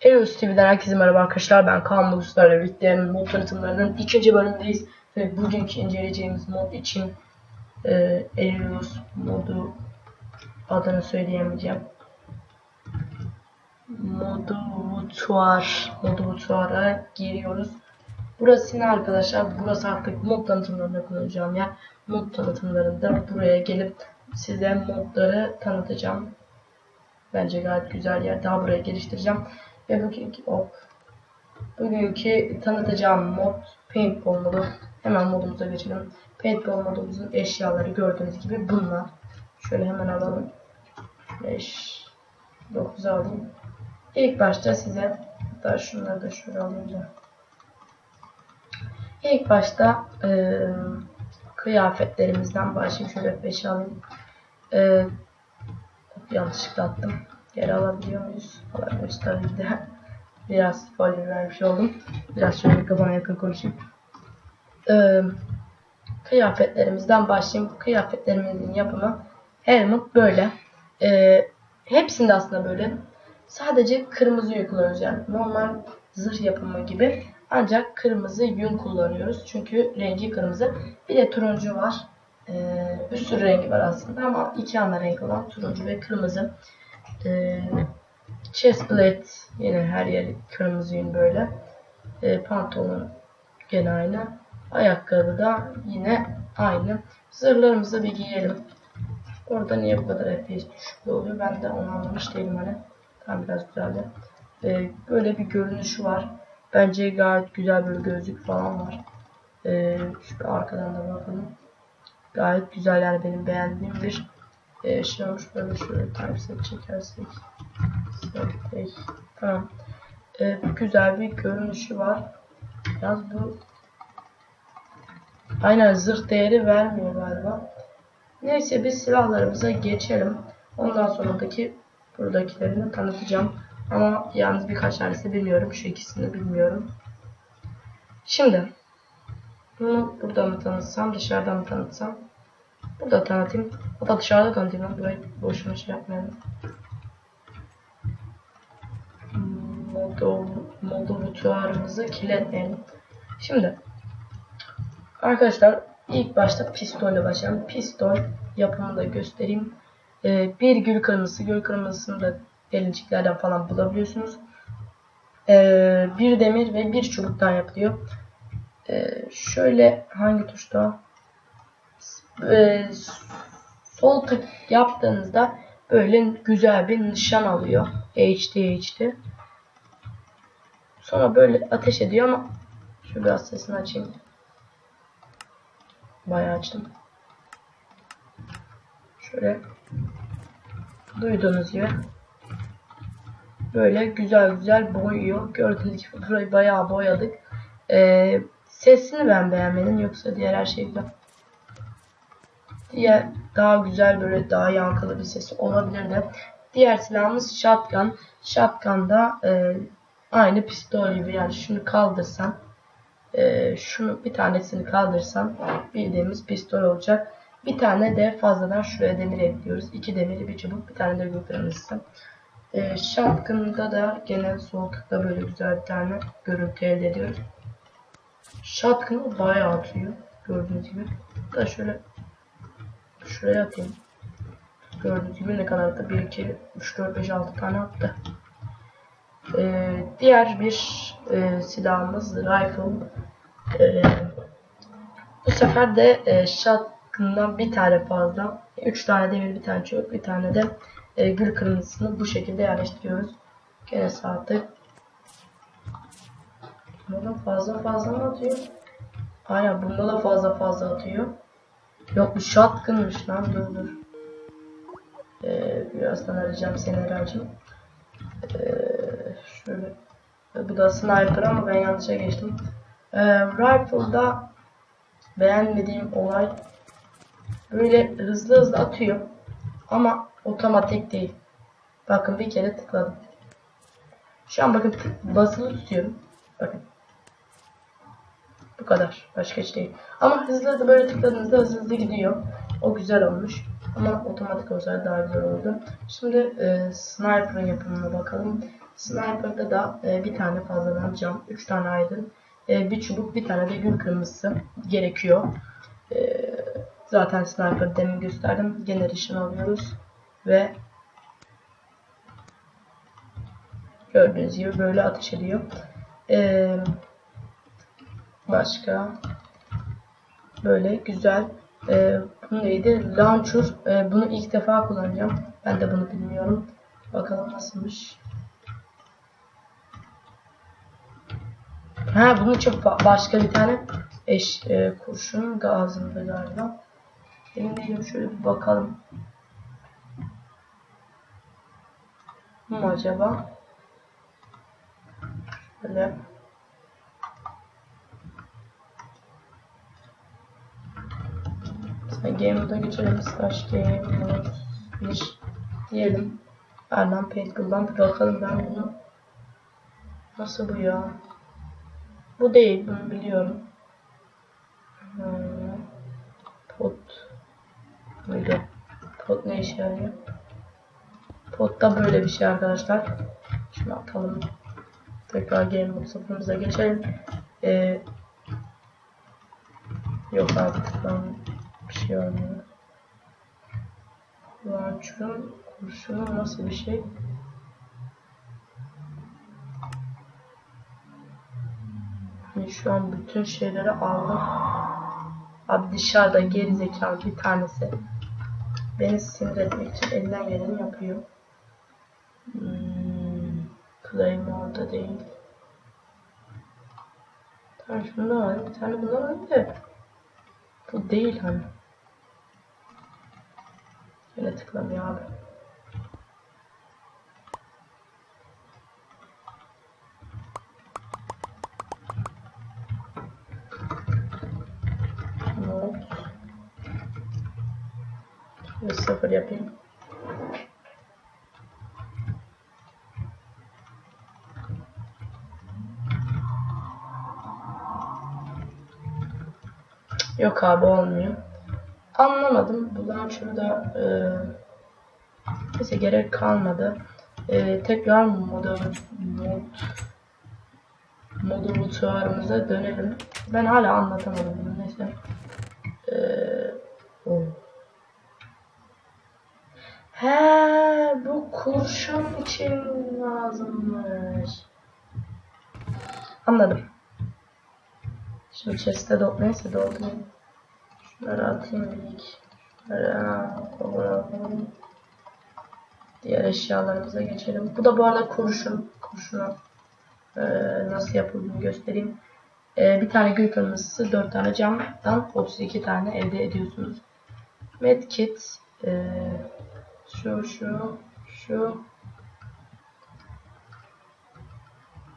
Helios TV'den herkese merhaba arkadaşlar. Ben Kaan Buluşlar'la birlikte mod tanıtımlarının ikinci bölümündeyiz. Ve bugünkü inceleyeceğimiz mod için e, Helios modu adını söyleyemeyeceğim. Modu Vutuar Modu Vutuar'a giriyoruz. Burası ne arkadaşlar? Burası artık mod tanıtımlarında kullanacağım yer. Mod tanıtımlarında buraya gelip size modları tanıtacağım. Bence gayet güzel yer. Daha buraya geliştireceğim. Ve bugünkü, hop, bugünkü tanıtacağım mod Paintball modu. Hemen modumuza geçelim. Paintball modumuzun eşyaları gördüğünüz gibi bunlar. Şöyle hemen alalım. 5 9 alayım. İlk başta size hatta şunları da şöyle alayım. İlk başta e, kıyafetlerimizden başlayayım. Şöyle 5 alayım. E, yanlışlıkla attım. Geri alabiliyor muyuz? Alamıyoruz tabii de. Biraz spoiler vermiş oldum. Biraz şöyle mikrofona yakın konuşayım. Ee, kıyafetlerimizden başlayayım. Kıyafetlerimizin yapımı helmet böyle. Ee, hepsinde aslında böyle. Sadece kırmızı yün kullanıyoruz yani. Normal zırh yapımı gibi. Ancak kırmızı yün kullanıyoruz. Çünkü rengi kırmızı. Bir de turuncu var. Ee, bir sürü rengi var aslında ama iki ana renk olan turuncu ve kırmızı. Ee, chestplate yine her yer kırmızı yün böyle. Ee, pantolon gene aynı. Ayakkabı da yine aynı. Zırhlarımızı bir giyelim. Orada niye bu kadar FPS düşüklüğü oluyor ben de onu anlamış değilim hani. Tam biraz güzeldi. Ee, böyle bir görünüşü var. Bence gayet güzel bir gözlük falan var. Ee, şu arkadan da bakalım. Gayet güzel yani benim beğendiğim bir e, şey olmuş. Böyle şöyle typeset çekersek. Select. Tamam. E, güzel bir görünüşü var. Yalnız bu aynen zırh değeri vermiyor galiba. Neyse biz silahlarımıza geçelim. Ondan sonraki buradakilerini tanıtacağım. Ama yalnız birkaç tanesi bilmiyorum. Şu ikisini bilmiyorum. Şimdi bunu burada mı tanıtsam, dışarıdan mı tanıtsam? Burada tanıtayım. Hatta dışarıda tanıtayım. Ben burayı boşuna şey yapmayalım. Modo, modo butuarımızı kilitleyelim. Şimdi arkadaşlar ilk başta pistolle başlayalım. Pistol yapımını da göstereyim. Ee, bir gül kırmızısı. Gül kırmızısını da elinciklerden falan bulabiliyorsunuz. Ee, bir demir ve bir çubuktan yapılıyor. Ee, şöyle hangi tuşta? Ee, sol tık yaptığınızda böyle güzel bir nişan alıyor. HD HD. Sonra böyle ateş ediyor ama şu biraz sesini açayım. Bayağı açtım. Şöyle duyduğunuz gibi böyle güzel güzel boyuyor. Gördüğünüz gibi burayı bayağı boyadık. Ee, sesini ben beğenmedim yoksa diğer her şey güzel. Diğer daha güzel böyle daha yankılı bir sesi olabilirdi. Diğer silahımız shotgun. Shotgun'da e, aynı pistol gibi yani şunu kaldırsam e, şunu bir tanesini kaldırsam bildiğimiz pistol olacak. Bir tane de fazladan şuraya demir ekliyoruz. İki demiri bir çubuk bir tane de gök kırmızısı. E, shotgun'da da genel tıkla böyle güzel bir tane görüntü elde ediyoruz. Shotgun bayağı atıyor. Gördüğünüz gibi. Da şöyle şuraya atayım. Gördüğünüz gibi ne kadar da 1, 2, 3, 4, 5, 6 tane attı. Ee, diğer bir e, silahımız rifle. Ee, bu sefer de e, shotgun'dan bir tane fazla. 3 tane demir, bir tane çubuk, bir tane de e, gül kırmızısını bu şekilde yerleştiriyoruz. Gene saati. Bunda fazla fazla mı atıyor? Aynen bunda da fazla fazla atıyor. Yok bu shotgun'mış lan dur dur. Ee, birazdan arayacağım seni arayacağım. Ee, şöyle. Bu da sniper ama ben yanlışa geçtim. Ee, rifle'da beğenmediğim olay böyle hızlı hızlı atıyor ama otomatik değil. Bakın bir kere tıkladım. Şu an bakın basılı tutuyorum. Bakın. Bu kadar. Başka hiç değil. Ama hızlı hızlı böyle tıkladığınızda hızlı hızlı gidiyor. O güzel olmuş. Ama otomatik olsaydı daha güzel olurdu. Şimdi e, sniper'ın yapımına bakalım. Sniper'da da e, bir tane fazladan cam, 3 tane aydın, e, bir çubuk, bir tane de gül kırmızısı gerekiyor. E, zaten sniper demin gösterdim. Generation alıyoruz ve gördüğünüz gibi böyle ateş ediyor. E, başka böyle güzel e, bu neydi? Launcher. E, bunu ilk defa kullanacağım. Ben de bunu bilmiyorum. Bakalım nasılmış. Ha bunun için ba- başka bir tane eş e, kurşun lazımdı galiba. Emin değilim şöyle bir bakalım. Mu acaba? Şöyle. Mesela game mode'a geçelim. Slash game 1 diyelim. Pelgul'dan bir bakalım ben bunu. Nasıl bu ya? Bu değil, bunu biliyorum. Hmm. Pot. Buydu. Pot ne işe yarıyor? Pot da böyle bir şey arkadaşlar. Şunu atalım. Tekrar game mode sıfırımıza geçelim. Ee, yok artık ben olmuyor. Launcher'ın kurşunu nasıl bir şey? Yani şu an bütün şeyleri aldım. Abi dışarıda geri zekalı bir tanesi beni sinir etmek için elinden geleni yapıyor. Hmm, Claim orada değil. Tamam şunu da alayım. Bir tane bundan da. Bu değil hani. Yine tıklamıyor abi. Not. Bir sıfır yapayım. Yok abi olmuyor. Anlamadım. Bu launcher'ı da e, neyse gerek kalmadı. E, tekrar moda mod modulatuarımıza dönelim. Ben hala anlatamadım bunu. Neyse. E, o. He, bu kurşun için lazımmış. Anladım. Şimdi chest'e dolu neyse doldurayım. Şunları atayım ilk. Şunları kovalım. Diğer eşyalarımıza geçelim. Bu da bu arada kurşun. Kurşunu e, nasıl yapıldığını göstereyim. E, bir tane gül kırmızısı, 4 tane camdan 32 tane elde ediyorsunuz. Medkit e, şu şu şu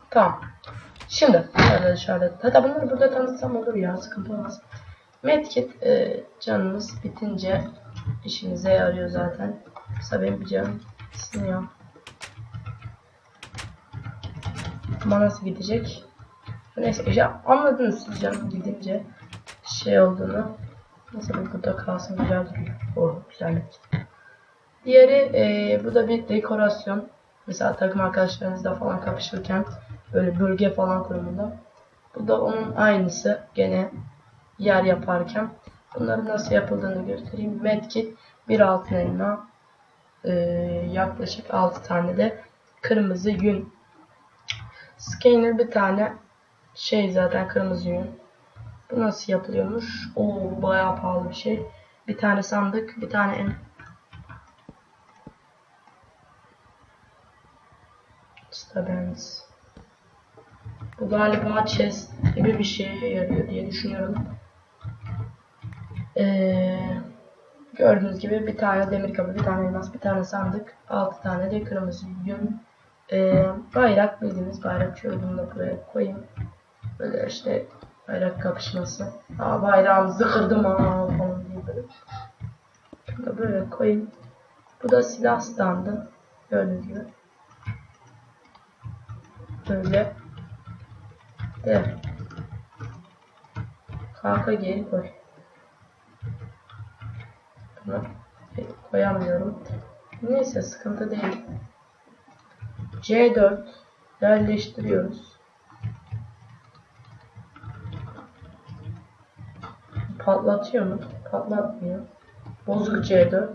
Tamam. Şimdi arkadaşlar hatta bunları burada tanıtsam olur ya sıkıntı olmaz. Medkit e, canınız bitince işinize yarıyor zaten. Kısa benim bir canım ısınıyor. Ama nasıl gidecek? Neyse ya anladınız siz canım gidince şey olduğunu. Bir burada kalsın güzel duruyor. Oh güzellik. Diğeri e, bu da bir dekorasyon. Mesela takım arkadaşlarınızla falan kapışırken böyle bölge falan kurumunda. Bu da onun aynısı gene yer yaparken. Bunların nasıl yapıldığını göstereyim. Medkit bir altın elma e, yaklaşık 6 tane de kırmızı yün. Scanner bir tane şey zaten kırmızı yün. Bu nasıl yapılıyormuş? Oo bayağı pahalı bir şey. Bir tane sandık, bir tane en Stabens. Bu galiba chest gibi bir şeye yarıyor diye düşünüyorum. Ee, gördüğünüz gibi bir tane demir kapı, bir tane elmas, bir tane sandık, altı tane de kırmızı yün. Ee, bayrak bildiğimiz bayrak şöyle bunu da buraya koyayım. Böyle işte bayrak kapışması. Aa bayrağımızı kırdım aa falan diye böyle. Bunu da böyle koyayım. Bu da silah standı. Gördüğünüz gibi. Böyle. De. Kanka geri koy. Koyamıyorum. Neyse sıkıntı değil. C4 yerleştiriyoruz. Patlatıyor mu? Patlatmıyor. Bozuk C4.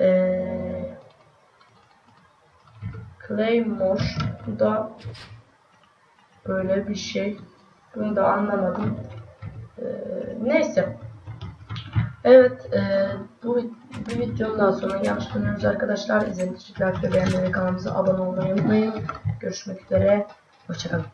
Ee, Claymore da böyle bir şey. Bunu da anlamadım. Ee, neyse. Evet, e, bu, bu videonun daha sonra bulunuyoruz arkadaşlar. İzlediğiniz için like beğenmeyi kanalımıza abone olmayı unutmayın. Görüşmek üzere. Hoşçakalın.